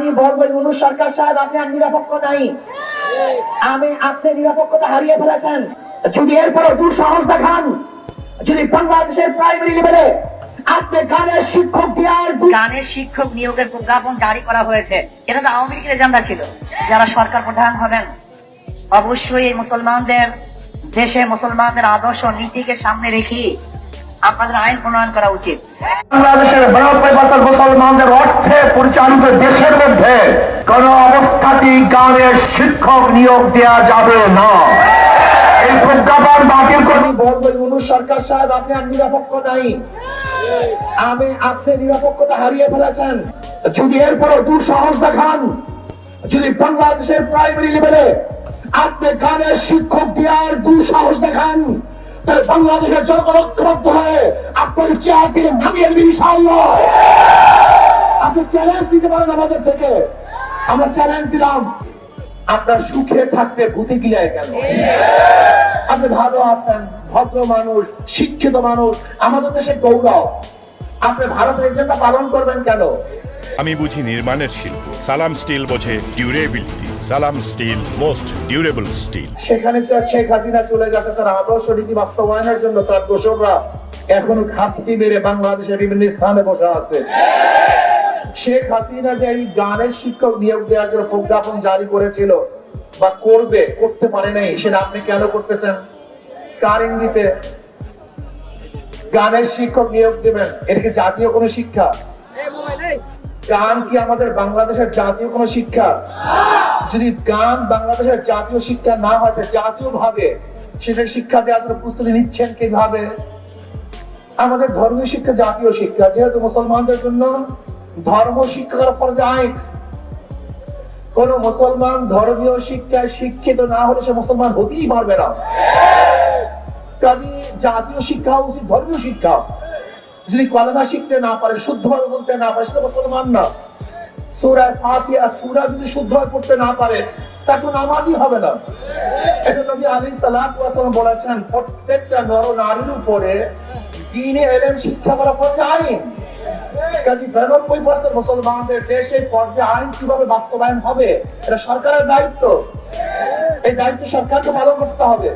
আমি বলব সরকার সাহেব, আপনি আর নাই। আমি আপনি হারিয়ে ফেলেছেন। যদি এরপরে দেখান, যদি বাংলাদেশের প্রাইমারি লেভেলে আপনি গানের শিক্ষক নিয়োগের জারি করা হয়েছে। এটা তো আওয়ামী লীগের এজেন্ডা ছিল। যারা সরকার প্রধান হবেন, অবশ্যই মুসলমানদের দেশে মুসলমানদের আদর্শ নীতিকে সামনে রেখে আপনাদের আইন প্রণয়ন করা উচিত। বাংলাদেশের বছর মুসলমানদের অর্থে পরিচালিত দেশের মধ্যে কোন অবস্থাতেই গানের শিক্ষক নিয়োগ দেওয়া যাবে না। এই প্রজ্ঞাপন বাতিল করে আমি বলব ইউনুস সরকার সাহেব আপনি আর নিরপেক্ষ নাই। আমি আপনি নিরপেক্ষতা হারিয়ে ফেলেছেন। যদি এরপরে দুঃসাহস দেখান যদি বাংলাদেশের প্রাইমারি লেভেলে আপনি গানের শিক্ষক দেওয়ার দুঃসাহস দেখান তাহলে বাংলাদেশের জনগণ ঐক্যবদ্ধ হয়ে আপনার চেয়ার থেকে নামিয়ে দেবেন ইনশাআল্লাহ। আপনি চ্যালেঞ্জ দিতে পারেন আমাদের থেকে। আমরা চ্যালেঞ্জ দিলাম। আপনার সুখে থাকতে ভূতে গিলায় কেন আপনি ভালো আছেন, ভদ্র মানুষ, শিক্ষিত মানুষ, আমাদের দেশের গৌরব। আপনি ভারতের এজেন্ডা পালন করবেন কেন? আমি বুঝি নির্মাণের শিল্প, সালাম স্টিল বোঝে ডিউরেবিলিটি সালাম স্টিল, মোস্ট ডিউরেবল স্টিল। সেখানে শেখ হাসিনা চলে গেছে, তার আদর্শ নীতি বাস্তবায়নের জন্য তার দোসররা এখনও ঘাপটি মেরে বাংলাদেশের বিভিন্ন স্থানে বসে আছে। শেখ হাসিনা যে এই গানের শিক্ষক নিয়োগ দেওয়ার জন্য প্রজ্ঞাপন জারি করেছিল বা করবে, করতে পারে নাই, সেটা আপনি কেন করতেছেন? কার ইঙ্গিতে? গানের শিক্ষক নিয়োগ দেবেন, এটা কি জাতীয় কোনো শিক্ষা? গান কি আমাদের বাংলাদেশের জাতীয় কোনো শিক্ষা? যদি গান বাংলাদেশের জাতীয় শিক্ষা না হয় জাতীয় ভাবে সেটার শিক্ষা দেওয়ার জন্য প্রস্তুতি নিচ্ছেন কীভাবে? আমাদের ধর্মীয় শিক্ষা জাতীয় শিক্ষা, যেহেতু মুসলমানদের জন্য ধর্ম শিক্ষা করা ফরজে আইন। কোন মুসলমান ধর্মীয় শিক্ষায় শিক্ষিত না হলে সে মুসলমান হতেই পারবে না। কাজে জাতীয় শিক্ষা উচিত ধর্মীয় শিক্ষা। যদি কলেমা শিখতে না পারে, শুদ্ধভাবে বলতে না পারে সেটা মুসলমান না। সুরায় ফাতিহা, সূরা যদি শুদ্ধভাবে পড়তে না পারে, তা তো নামাজই হবে না। এজন্য নবী ওয়াস সালাম বলেছেন, প্রত্যেকটা নর নারীর উপরে দ্বীনে ইলম শিক্ষা করা ফরজে আইন। কাজী বিরানব্বই বছর মুসলমানদের দেশে ফরজে আইন কীভাবে বাস্তবায়ন হবে, এটা সরকারের দায়িত্ব। এই দায়িত্ব সরকারকে পালন করতে হবে।